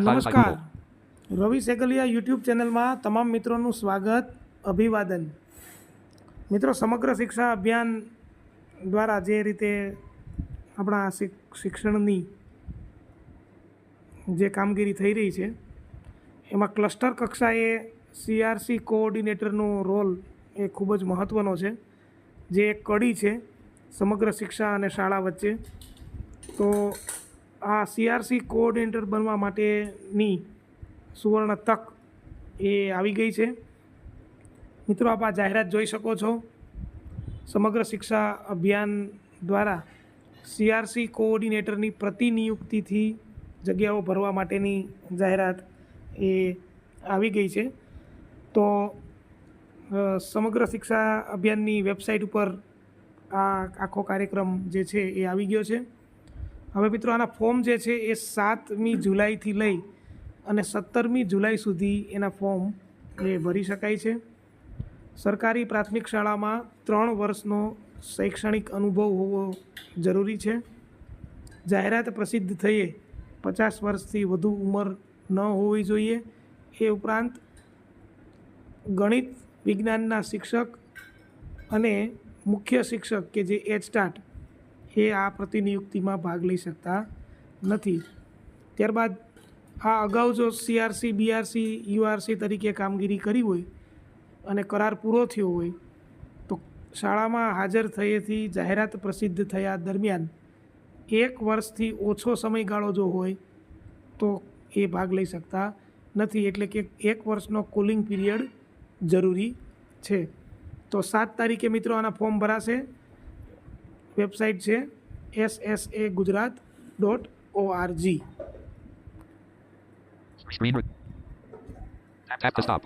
નમસ્કાર. રવિ સેગલિયા યુટ્યુબ ચેનલમાં તમામ મિત્રોનું સ્વાગત અભિવાદન. મિત્રો સમગ્ર શિક્ષા અભિયાન દ્વારા જે રીતે આપણા શિક- શિક્ષણની જે કામગીરી થઈ રહી છે એમાં ક્લસ્ટર કક્ષાએ સીઆરસી કોઓર્ડિનેટરનો રોલ એ ખૂબ જ મહત્ત્વનો છે. જે એક કડી છે સમગ્ર શિક્ષા અને શાળા વચ્ચે. તો આ સીઆરસી કોઓર્ડિનેટર બનવા માટેની સુવર્ણ તક એ આવી ગઈ છે. મિત્રો, આપ આ જાહેરાત જોઈ શકો છો. સમગ્ર શિક્ષા અભિયાન દ્વારા સીઆરસી કોઓર્ડિનેટરની પ્રતિનિયુક્તિથી જગ્યાઓ ભરવા માટેની જાહેરાત એ આવી ગઈ છે. તો સમગ્ર શિક્ષા અભિયાનની વેબસાઇટ ઉપર આ આખો કાર્યક્રમ જે છે એ આવી ગયો છે. હવે મિત્રો, આના ફોર્મ જે છે એ સાતમી જુલાઈથી લઈ અને સત્તરમી જુલાઈ સુધી એના ફોર્મ એ ભરી શકાય છે. સરકારી પ્રાથમિક શાળામાં ત્રણ વર્ષનો શૈક્ષણિક અનુભવ હોવો જરૂરી છે. જાહેરાત પ્રસિદ્ધ થઈએ પચાસ વર્ષથી વધુ ઉંમર ન હોવી જોઈએ. એ ઉપરાંત ગણિત વિજ્ઞાનના શિક્ષક અને મુખ્ય શિક્ષક કે જે એચ સ્ટાર્ટ એ આ પ્રતિનિયુક્તિમાં ભાગ લઈ શકતા નથી. ત્યારબાદ આ અગાઉ જો સીઆરસી બીઆરસી યુઆરસી તરીકે કામગીરી કરી હોય અને કરાર પૂરો થયો હોય, તો શાળામાં હાજર થયેથી જાહેરાત પ્રસિદ્ધ થયા દરમિયાન એક વર્ષથી ઓછો સમયગાળો જો હોય, તો એ ભાગ લઈ શકતા નથી. એટલે કે એક વર્ષનો કુલિંગ પીરિયડ જરૂરી છે. તો સાત તારીખે મિત્રો આના ફોર્મ ભરાશે. વેબસાઇટ છે S S A Gujarat dot O R G Screen. Tap, to stop.